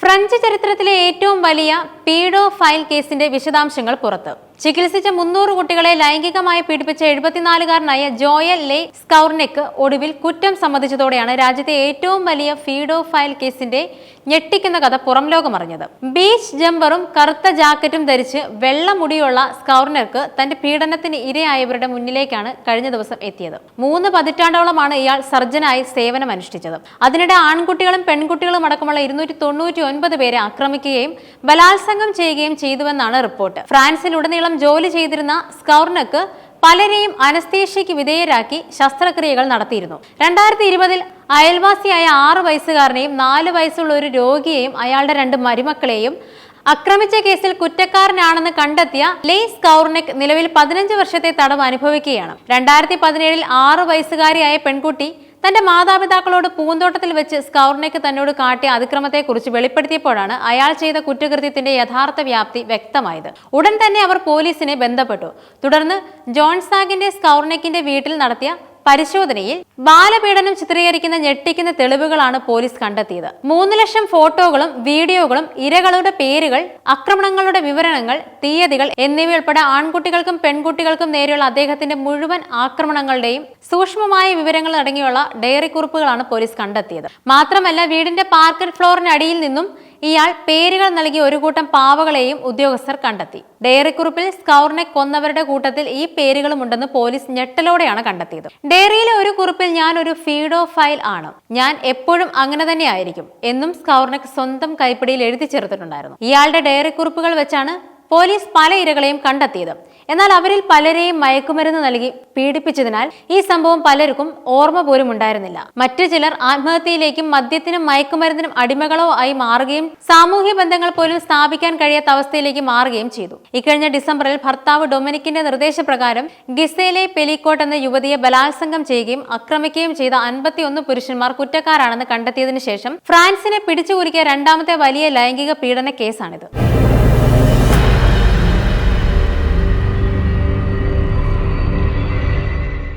French ചരിത്രത്തിലെ ഏറ്റവും വലിയ പീഡോ ഫയൽ കേസിന്റെ വിശദാംശങ്ങൾ പുറത്ത്. ചികിത്സിച്ച മുന്നൂറ് കുട്ടികളെ ലൈംഗികമായി പീഡിപ്പിച്ച എഴുപത്തിനാലുകാരനായ ജോയൽ ലെ സ്കൗർനെക്ക് ഒടുവിൽ കുറ്റം സമ്മതിച്ചതോടെയാണ് രാജ്യത്തെ ഏറ്റവും വലിയ ഫീഡോ ഫയൽ കേസിന്റെ ഞെട്ടിക്കുന്ന കഥ പുറം ലോകമറിഞ്ഞത്. ബീച്ച് ജമ്പറും കറുത്ത ജാക്കറ്റും ധരിച്ച് വെള്ളമുടിയുള്ള സ്കൗർനർക്ക് തന്റെ പീഡനത്തിന് ഇരയായവരുടെ മുന്നിലേക്കാണ് കഴിഞ്ഞ ദിവസം എത്തിയത്. മൂന്ന് പതിറ്റാണ്ടോളമാണ് ഇയാൾ സർജനായി സേവനം അനുഷ്ഠിച്ചത് അതിനിടെ ആൺകുട്ടികളും പെൺകുട്ടികളും അടക്കമുള്ള ഇരുന്നൂറ്റി തൊണ്ണൂറ്റി ഒൻപത് പേരെ ആക്രമിക്കുകയും ബലാത്സംഗം ചെയ്യുകയും ചെയ്തുവെന്നാണ് റിപ്പോർട്ട്. ഫ്രാൻസിലുടനീളം ജോലി ചെയ്തിരുന്ന സ്കൗർണക്ക് പലരെയും അനസ്തേഷ്യയ്ക്ക് വിധേയരാക്കി ശസ്ത്രക്രിയകൾ നടത്തിയിരുന്നു. രണ്ടായിരത്തി ഇരുപതിൽ അയൽവാസിയായ ആറ് വയസ്സുകാരനെയും നാല് വയസ്സുള്ള ഒരു രോഗിയെയും അയാളുടെ രണ്ട് മരുമക്കളെയും ആക്രമിച്ച കേസിൽ കുറ്റക്കാരനാണെന്ന് കണ്ടെത്തിയ ലെയ്സ് കൗർനെക് നിലവിൽ പതിനഞ്ച് വർഷത്തെ തടവ് അനുഭവിക്കുകയാണ്. രണ്ടായിരത്തി പതിനേഴിൽ ആറ് വയസ്സുകാരിയായ പെൺകുട്ടി തന്റെ മാതാപിതാക്കളോട് പൂന്തോട്ടത്തിൽ വെച്ച് സ്കൗർനെക്ക് തന്നോട് കാട്ടിയ അതിക്രമത്തെക്കുറിച്ച് വെളിപ്പെടുത്തിയപ്പോഴാണ് അയാൾ ചെയ്ത കുറ്റകൃത്യത്തിന്റെ യഥാർത്ഥ വ്യാപ്തി വ്യക്തമായത്. ഉടൻ തന്നെ അവർ പോലീസിനെ ബന്ധപ്പെട്ടു. തുടർന്ന് ജോൺസാഗിന്റെ സ്കൗർനെക്കിന്റെ വീട്ടിൽ നടത്തിയ പരിശോധനയിൽ ബാലപീഡനം ചിത്രീകരിക്കുന്ന ഞെട്ടിക്കുന്ന തെളിവുകളാണ് പോലീസ് കണ്ടെത്തിയത്. മൂന്ന് ലക്ഷം ഫോട്ടോകളും വീഡിയോകളും ഇരകളുടെ പേരുകൾ ആക്രമണങ്ങളുടെ വിവരണങ്ങൾ തീയതികൾ എന്നിവയുൾപ്പെടെ ആൺകുട്ടികൾക്കും പെൺകുട്ടികൾക്കും നേരെയുള്ള അദ്ദേഹത്തിന്റെ മുഴുവൻ ആക്രമണങ്ങളുടെയും സൂക്ഷ്മമായ വിവരങ്ങൾ അടങ്ങിയുള്ള ഡയറി കുറിപ്പുകളാണ് പോലീസ് കണ്ടെത്തിയത്. മാത്രമല്ല വീടിന്റെ പാർക്കറ്റ് ഫ്ലോറിനടിയിൽ നിന്നും ഇയാൾ പേരുകൾ നൽകി ഒരു കൂട്ടം പാവകളെയും ഉദ്യോഗസ്ഥർ കണ്ടെത്തി. ഡയറിക്കുറിപ്പിൽ സ്കൗറിനെ കൊന്നവരുടെ കൂട്ടത്തിൽ ഈ പേരുകളും ഉണ്ടെന്ന് പോലീസ് ഞെട്ടലോടെയാണ് കണ്ടെത്തിയത്. ഡയറിയിലെ ഒരു കുറിപ്പിൽ ഞാൻ ഒരു ഫീഡോ ഫയൽ ആണ്. ഞാൻ എപ്പോഴും അങ്ങനെ തന്നെ ആയിരിക്കും എന്നും സ്കൗറിനെ സ്വന്തം കൈപ്പിടിയിൽ എഴുതി ചേർത്തിട്ടുണ്ടായിരുന്നു. ഇയാളുടെ ഡയറി കുറിപ്പുകൾ വെച്ചാണ് പോലീസ് പല ഇരകളെയും കണ്ടെത്തിയത്. എന്നാൽ അവരിൽ പലരെയും മയക്കുമരുന്ന് നൽകി പീഡിപ്പിച്ചതിനാൽ ഈ സംഭവം പലർക്കും ഓർമ്മ പോലും ഉണ്ടായിരുന്നില്ല. മറ്റു ചിലർ ആത്മഹത്യയിലേക്കും മദ്യത്തിനും മയക്കുമരുന്നിനും അടിമകളോ ആയി മാറുകയും സാമൂഹ്യ ബന്ധങ്ങൾ പോലും സ്ഥാപിക്കാൻ കഴിയാത്ത അവസ്ഥയിലേക്ക് മാറുകയും ചെയ്തു. ഇക്കഴിഞ്ഞ ഡിസംബറിൽ ഭർത്താവ് ഡൊമിനിക്കിന്റെ നിർദ്ദേശപ്രകാരം ഗിസയിലെ പെലിക്കോട്ട് എന്ന യുവതിയെ ബലാത്സംഗം ചെയ്യുകയും ആക്രമിക്കുകയും ചെയ്ത അൻപത്തിയൊന്ന് പുരുഷന്മാർ കുറ്റക്കാരാണെന്ന് കണ്ടെത്തിയതിനു ശേഷം ഫ്രാൻസിനെ പിടിച്ചുകുലുക്കിയ രണ്ടാമത്തെ വലിയ ലൈംഗിക പീഡന കേസാണിത്.